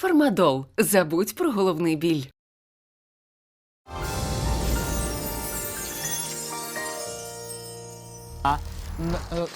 Фармадол. Забудь про головний біль. Н- е,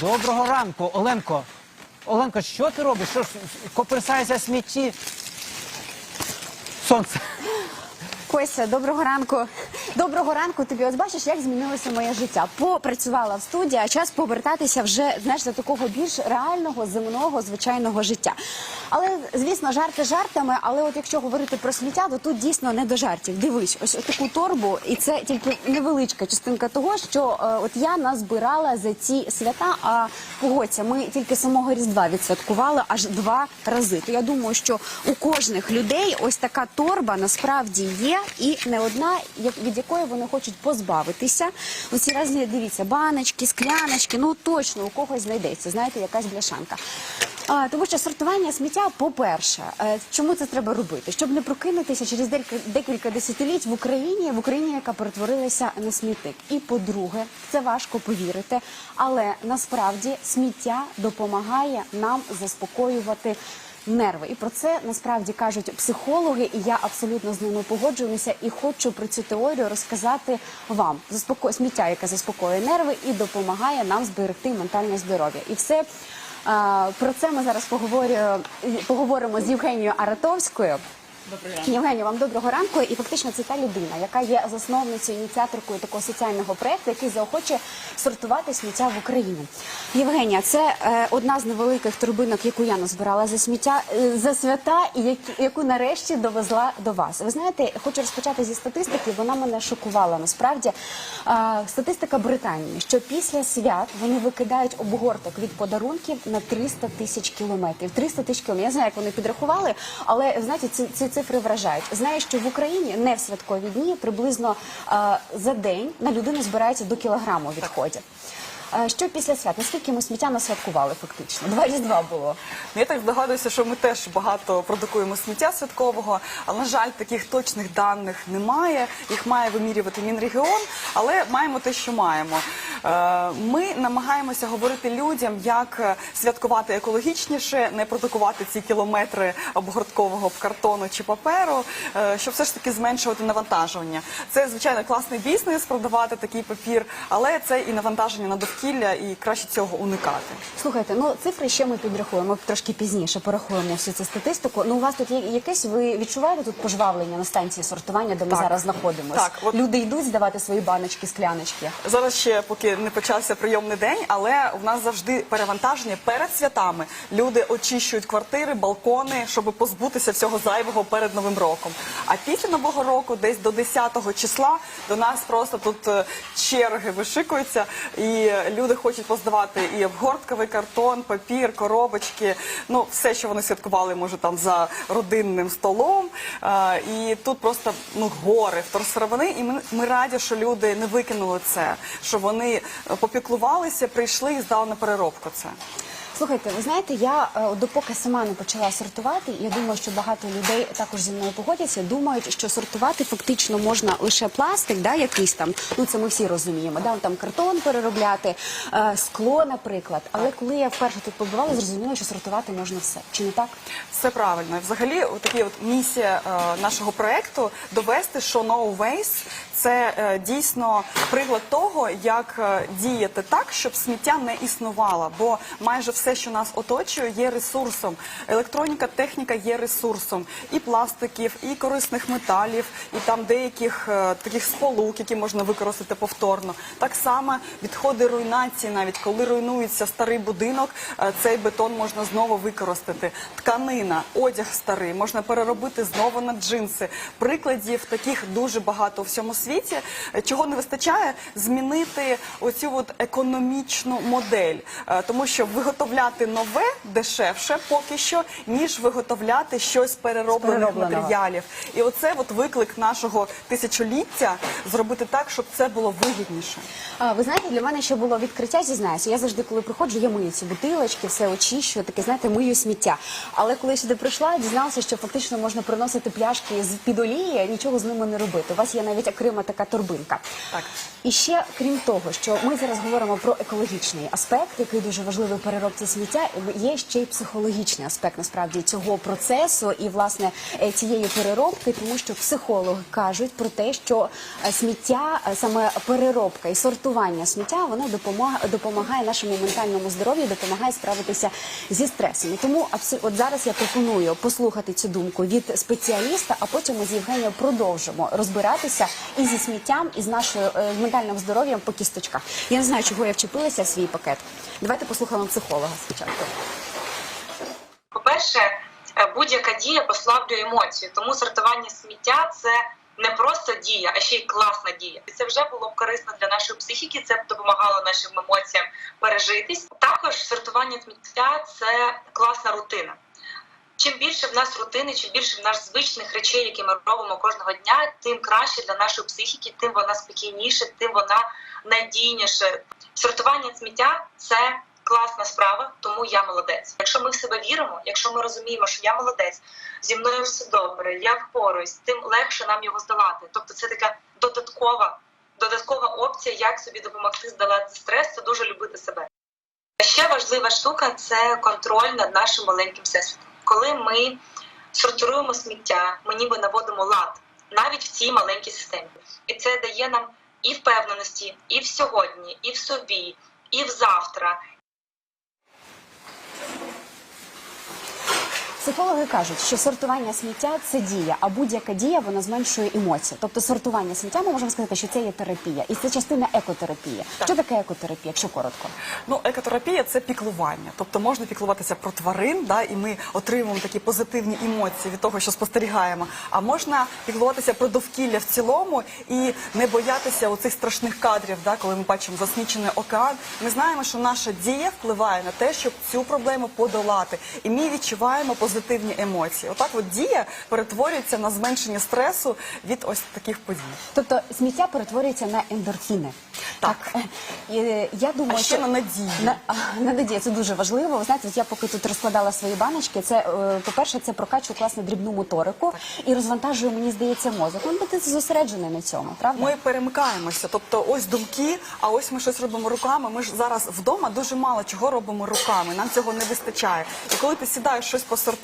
Доброго ранку, Оленко. Оленко, що ти робиш? Що ж коперсаєшся смітті? Сонце. Костя, доброго ранку. Доброго ранку тобі. От бачиш, як змінилося моє життя. Попрацювала в студії, а час повертатися вже знаєш до такого більш реального, земного, звичайного життя. Але звісно, жарти жартами. Але от якщо говорити про сміття, то тут дійсно не до жартів. Дивись, ось таку торбу, і це тільки невеличка частинка того, що е, от я назбирала за ці свята. А погодься, ми тільки самого різдва відсвяткували аж два рази. То я думаю, що у кожних людей ось така торба насправді є, і не одна, від якої вони хочуть позбавитися. Оці разні, дивіться, баночки, скляночки, ну точно у когось знайдеться. Знаєте, якась бляшанка. Тому що сортування сміття, по-перше, е, чому це треба робити? Щоб не прокинутися через декілька, десятиліть в Україні, в Україні, яка перетворилася на смітник. І по-друге, це важко повірити, але насправді сміття допомагає нам заспокоювати. Нерви, і про це насправді кажуть психологи, і я абсолютно з ними погоджуюся. І хочу про цю теорію розказати вам. Заспоко... сміття, яке заспокоює нерви і допомагає нам зберегти ментальне здоров'я. І все про це ми зараз поговорю... поговоримо з Євгенією Аратовською. Євгенія, вам доброго ранку. І фактично це та людина, яка є засновницею, ініціаторкою такого соціального проєкту, який заохочує сортувати сміття в Україні. Євгенія, це е, одна з невеликих турбинок, яку я назбирала за сміття е, за свята, і які- яку нарешті довезла до вас. Ви знаєте, хочу розпочати зі статистики. Вона мене шокувала. Насправді Е, статистика Британії, що після свят вони викидають обгорток від подарунків на 300 тисяч кілометрів. 300 тисяч кілометрів. Я знаю, як вони підрахували, але знаєте, ці, ці цифри вражають. Знаю, що в Україні не в святкові дні приблизно е, за день на людину збирається до кілограму відходів. Е, Що після свят? Наскільки ми сміття насвяткували фактично? Два різдва було. Я так здогадуюся, що ми теж багато продукуємо сміття святкового, але на жаль, таких точних даних немає. Їх має вимірювати Мінрегіон, але маємо те, що маємо. Е, Ми намагаємося говорити людям, як е, святкувати екологічніше, не продукувати ці кілометри обгорткового картону чи паперу, е, щоб все ж таки зменшувати навантаження. Це звичайно класний бізнес продавати такий папір, але це і навантаження на довкілля, і краще цього уникати. Слухайте, ну цифри ще ми підрахуємо трошки пізніше. Порахуємо всю цю статистику. Ну у вас тут є якесь, ви відчуваєте тут пожвавлення на станції сортування, де ми Так. зараз знаходимося? Так, от- Люди йдуть здавати свої баночки, скляночки. Зараз ще поки не почався прийомний день, але в нас завжди перевантаження перед святами. Люди очищують квартири, балкони, щоб позбутися всього зайвого перед новим роком. А після нового року, десь до 10 числа, до нас просто тут е, черги вишикуються, і е, люди хочуть поздавати і обгортковий картон, папір, коробочки. Ну все, що вони святкували, може там за родинним столом. Е, І тут просто ну гори вторсировини. І ми, ми раді, що люди не викинули це, що вони попіклувалися, прийшли і здали на переробку це. Слухайте, ви знаєте, я е, допоки сама не почала сортувати, я думаю, що багато людей також зі мною погодяться, думають, що сортувати фактично можна лише пластик, да, якийсь там. Ну це ми всі розуміємо. Да, там картон переробляти, е, скло, наприклад. Але коли я вперше тут побувала, зрозуміла, що сортувати можна все. Чи не так? Все правильно. Взагалі, такі от місія е, нашого проекту довести, що no waste – це дійсно приклад того, як діяти так, щоб сміття не існувало. Бо майже все, що нас оточує, є ресурсом. Електроніка, техніка є ресурсом і пластиків, і корисних металів, і там деяких е, таких сполук, які можна використати повторно. Так само відходи руйнації, навіть коли руйнується старий будинок, е, цей бетон можна знову використати. Тканина, одяг старий можна переробити знову на джинси. Прикладів таких дуже багато у всьому світі. Е, Чого не вистачає, змінити оцю от економічну модель, тому що виготовляти нове дешевше поки що, ніж виготовляти щось з перероблених матеріалів. І оце от виклик нашого тисячоліття зробити так, щоб це було вигідніше. А, ви знаєте, для мене ще було відкриття, зізнаюся. Я завжди, коли приходжу, я мию ці бутилочки, все очищую, таке, знаєте, мию сміття. Але коли я сюди прийшла, дізналася, що фактично можна приносити пляшки з під олії, нічого з ними не робити. У вас є навіть окрема така торбинка. Так. І ще крім того, що ми зараз говоримо про екологічний аспект, який дуже важливий переробці сміття, є ще й психологічний аспект насправді цього процесу і власне е, цієї переробки, тому що психологи кажуть про те, що е, сміття, е, саме переробка і сортування сміття, воно допомагає, нашому ментальному здоров'ю, допомагає справитися зі стресами. Тому от зараз я пропоную послухати цю думку від спеціаліста, а потім ми з Євгенією продовжимо розбиратися і зі сміттям, і з нашою ментальним здоров'ям по кісточках. Я не знаю, чого я вчепилася в свій пакет. Давайте послухаємо психолога спочатку. По-перше, е, будь-яка дія послаблює емоцію, тому сортування сміття це не просто дія, а ще й класна дія. І це вже було б корисно для нашої психіки. Це б допомагало нашим емоціям пережитись. Також сортування сміття це класна рутина. Чим більше в нас рутини, чим більше в нас звичних речей, які ми робимо кожного дня, тим краще для нашої психіки, тим вона спокійніше, тим вона надійніше. Сортування сміття це класна справа, тому я молодець. Якщо ми в себе віримо, якщо ми розуміємо, що я молодець, зі мною все добре, я впораюсь, тим легше нам його здолати. Тобто, це така додаткова, додаткова опція, як собі допомогти здолати стрес, це дуже любити себе. Ще важлива штука це контроль над нашим маленьким всесвітом. Коли ми сортуємо сміття, ми ніби наводимо лад навіть в цій маленькій системі. І це дає нам і впевненості, і в сьогодні, і в собі, і в завтра, Психологи кажуть, що сортування сміття це дія, а будь-яка дія вона зменшує емоції. Тобто сортування сміття ми можемо сказати, що це є терапія, і це частина екотерапії. Що таке екотерапія, якщо коротко? Ну, екотерапія це піклування. Тобто можна піклуватися про тварин, да, і ми отримуємо такі позитивні емоції від того, що спостерігаємо. А можна піклуватися про довкілля в цілому і не боятися оцих страшних кадрів, да, коли ми бачимо засмічений океан. Ми знаємо, що наша дія впливає на те, щоб цю проблему подолати. І ми відчуваємо позитивні емоції. Отак, от дія перетворюється на зменшення стресу від ось таких подій. Тобто сміття перетворюється на ендорфіни. Так. е, е, я думаю, А ще що на надію. На, на надію це дуже важливо. Ви знаєте, я поки тут розкладала свої баночки. Це е, по-перше, це прокачує класну дрібну моторику і розвантажує, мені здається, мозок. Ну, бо ти зосереджений на цьому, правда? Ми перемикаємося, тобто ось думки, а ось ми щось робимо руками. Ми ж зараз вдома дуже мало чого робимо руками. Нам цього не вистачає. І коли ти сідаєш щось посортувати,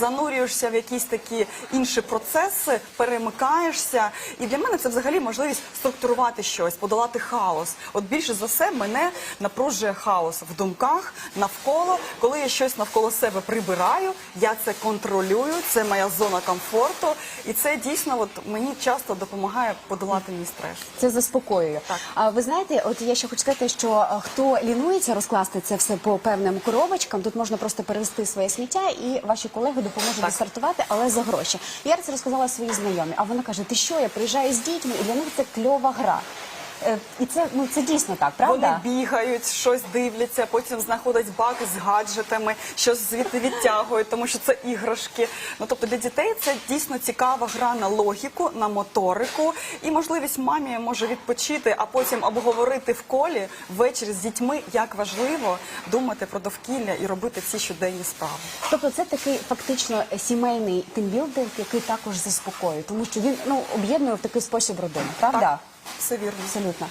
занурюєшся в якісь такі інші процеси, перемикаєшся. І для мене це взагалі можливість структурувати щось, подолати хаос. От більше за все мене напружує хаос в думках навколо. Коли я щось навколо себе прибираю, я це контролюю. Це моя зона комфорту, і це дійсно от мені часто допомагає подолати мій стрес. Це заспокоює. Так. А ви знаєте, от я ще хочу сказати, що е, хто лінується розкласти це все по певним коробочкам, тут можна просто перевести своє сміття, і ваші колеги допоможуть Так. досортувати, але за гроші. Я це розказала своїй знайомі. А вона каже: Ти що? Я приїжджаю з дітьми, і для них це кльова гра. Е, І це ну це дійсно так, правда? Вони бігають, щось дивляться, потім знаходять бак з гаджетами, щось звідти відтягують, тому що це іграшки. Ну тобто для дітей це дійсно цікава гра на логіку, на моторику і можливість мамі може відпочити, а потім обговорити в колі ввечері з дітьми, як важливо думати про довкілля і робити ці щоденні справи. Тобто це такий фактично сімейний тимбілдинг, який також заспокоює, тому що він ну об'єднує в такий спосіб родину, правда? Так, все вірно. Абсолютно.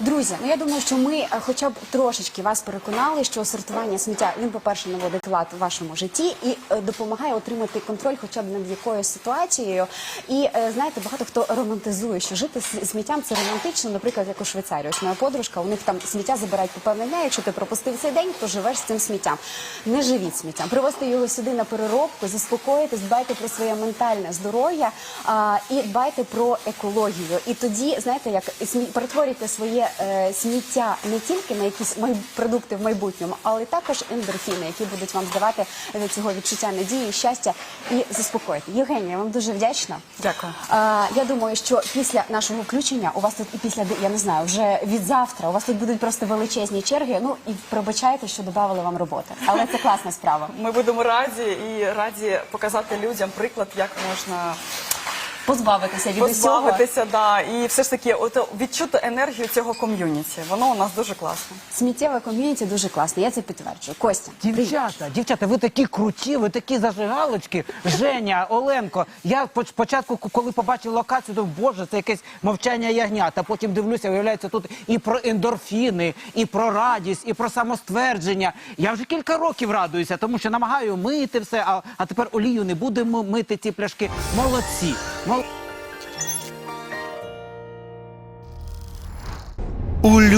Друзі, ну я думаю, що ми е, хоча б трошечки вас переконали, що сортування сміття він, по-перше, наводить лад у вашому житті і е, допомагає отримати контроль, хоча б над якоюсь ситуацією. І е, знаєте, багато хто романтизує, що жити з сміттям це романтично, наприклад, як у Швейцарії. Ось моя подружка, у них там сміття забирають по дня. Якщо ти пропустив цей день, то живеш з цим сміттям. Не живіть сміттям. Привозьте його сюди на переробку, заспокоїтесь, дбайте про своє ментальне здоров'я і дбайте про екологію. І тоді, знаєте, як перетворюйте своє сміття не тільки на якісь продукти в майбутньому, але також ендорфіни, які будуть вам здавати від цього відчуття надії, щастя і заспокоїти. Євгенія, я вам дуже вдячна. Дякую. Я думаю, що після нашого включення у вас тут і після я не знаю, вже від завтра у вас тут будуть просто величезні черги. Ну і пробачайте, що додавали вам роботи, але це класна справа. Ми будемо раді і раді показати людям приклад, як можна позбавитися від усього. позбавитися, да, і все ж таки от, відчути енергію цього ком'юніті. Воно у нас дуже класне. Сміттєве ком'юніті дуже класне, я це підтверджую. Костя, привіт. Дівчата, дівчата, ви такі круті, ви такі зажигалочки. Женя, Оленко. Я поч- спочатку, к- коли побачив локацію, думав, боже, це якесь мовчання ягнят. А потім дивлюся, виявляється тут і про ендорфіни, і про радість, і про самоствердження. Я вже кілька років радуюся, тому що намагаю мити все, а, а тепер олію не будемо мити ці пляшки. Молодці.